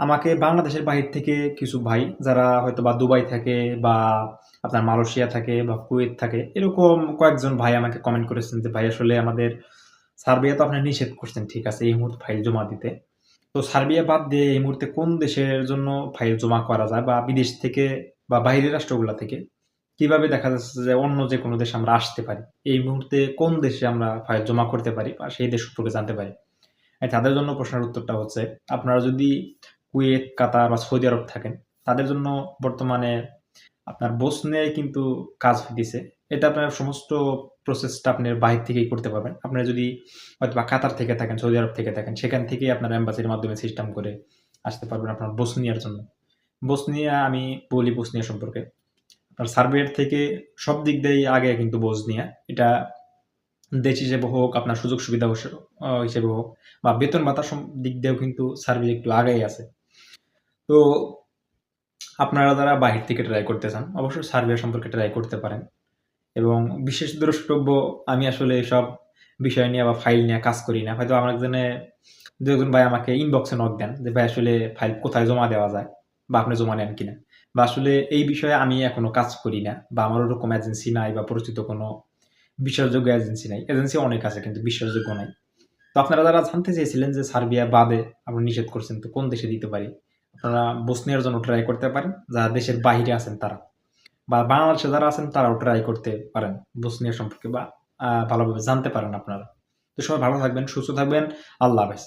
আমাকে বাংলাদেশের বাহির থেকে কিছু ভাই যারা হয়তো বা দুবাই থাকে বা আপনার মালয়েশিয়া থাকে বা কুয়েত থাকে, এরকম কয়েকজন ভাই আমাকে কমেন্ট করেছেন যে, ভাই, আসলে আমাদের সার্বিয়া তো আপনি নিষেধ করছেন, ঠিক আছে, এই মুহূর্তে ফাইল জমা দিতে। তো সার্বিয়া বাদ দিয়ে এই মুহূর্তে কোন দেশের জন্য ফাইল জমা করা যায় বা বিদেশ থেকে বা বাইরের রাষ্ট্রগুলা থেকে? কীভাবে দেখা যাচ্ছে যে অন্য যে কোনো দেশে আমরা আসতে পারি? এই মুহূর্তে কোন দেশে আমরা ফাইল জমা করতে পারি বা সেই দেশ সম্পর্কে জানতে পারি? তাদের জন্য প্রশ্নের উত্তরটা হচ্ছে, আপনারা যদি কুয়েত, কাতার বা সৌদি আরব থাকেন, তাদের জন্য বর্তমানে আপনার বসনিয়ায় কিন্তু কাজ হইতেছে। এটা আপনার সমস্ত প্রসেসটা আপনার বাহির থেকেই করতে পারবেন। আপনারা যদি হয়তো বা কাতার থেকে থাকেন, সৌদি আরব থেকে থাকেন, সেখান থেকেই আপনার অ্যাম্বাসির মাধ্যমে সিস্টেম করে আসতে পারবেন আপনার বসনিয়ার জন্য। বসনিয়া, আমি বলি বসনিয়া সম্পর্কে। আপনার সার্বিয়ার থেকে সব দিক দিয়েই আগে কিন্তু বসনিয়া। এটা দেশ হিসেবে হোক, আপনার সুযোগ সুবিধা হিসেবে- হোক, বা বেতন ভাতার দিক দিয়েও কিন্তু সার্বিয়া একটু আগেই আছে। তো আপনারা যারা বাহির থেকে ট্রাই করতে চান, অবশ্যই সার্বিয়া সম্পর্কে ট্রাই করতে পারেন। এবং বিশেষ দ্রষ্টব্য, আমি আসলে সব বিষয় নিয়ে বা ফাইল নিয়ে কাজ করি না। হয়তো আমার একজনে, দু একজন ভাই আমাকে ইনবক্সে নক দেন যে, ভাই, আসলে ফাইল কোথায় জমা দেওয়া যায় বা আপনি জমা নেন কিনা? বা আসলে এই বিষয়ে আমি এখনও কাজ করি না বা আমার ওরকম এজেন্সি নাই বা পরিচিত কোনো বিশ্বাসযোগ্য এজেন্সি নাই। এজেন্সি অনেক আছে, কিন্তু বিশ্বাসযোগ্য নাই। তো আপনারা যারা জানতে চেয়েছিলেন যে সার্বিয়া বাদে আপনি নিষেধ করছেন, তো কোন দেশে দিতে পারি? আপনারা বসনিয়ার জন্য ট্রাই করতে পারেন, যারা দেশের বাহিরে আছেন তারা। বা বাংলাদেশে যারা আছেন তারাও ট্রাই করতে পারেন বসনিয়া সম্পর্কে বা ভালোভাবে জানতে পারেন আপনারা। তো সবাই ভালো থাকবেন, সুস্থ থাকবেন, আল্লাহ হাফেজ।